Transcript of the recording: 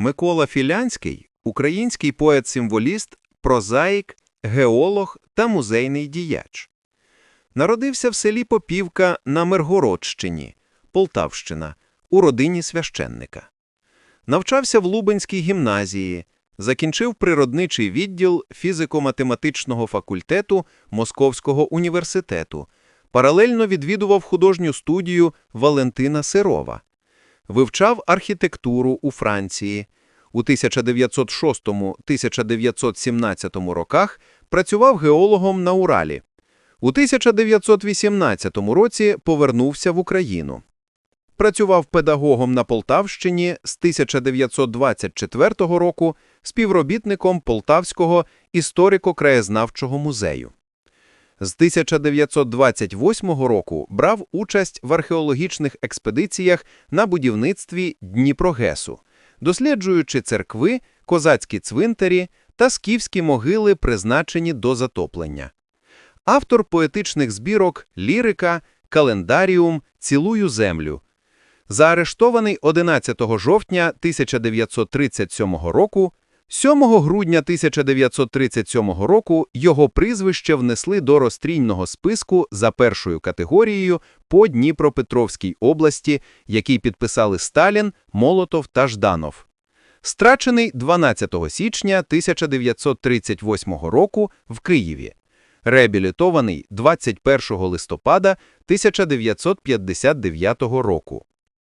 Микола Філянський український поет-символіст, прозаїк, геолог та музейний діяч. Народився в селі Попівка на Миргородщині, Полтавщина, у родині священника. Навчався в Лубенській гімназії, закінчив природничий відділ фізико-математичного факультету Московського університету, паралельно відвідував художню студію Валентина Сирова, вивчав архітектуру у Франції. У 1906-1917 роках працював геологом на Уралі. У 1918 році повернувся в Україну. Працював педагогом на Полтавщині з 1924 року співробітником Полтавського історико-краєзнавчого музею. З 1928 року брав участь в археологічних експедиціях на будівництві Дніпрогесу, досліджуючи церкви, козацькі цвинтарі та скіфські могили, призначені до затоплення. Автор поетичних збірок «Лірика», «Календаріум», «Цілую землю». Заарештований 11 жовтня 1937 року, 7 грудня 1937 року його прізвище внесли до розстрільного списку за першою категорією по Дніпропетровській області, який підписали Сталін, Молотов та Жданов. Страчений 12 січня 1938 року в Києві. Реабілітований 21 листопада 1959 року.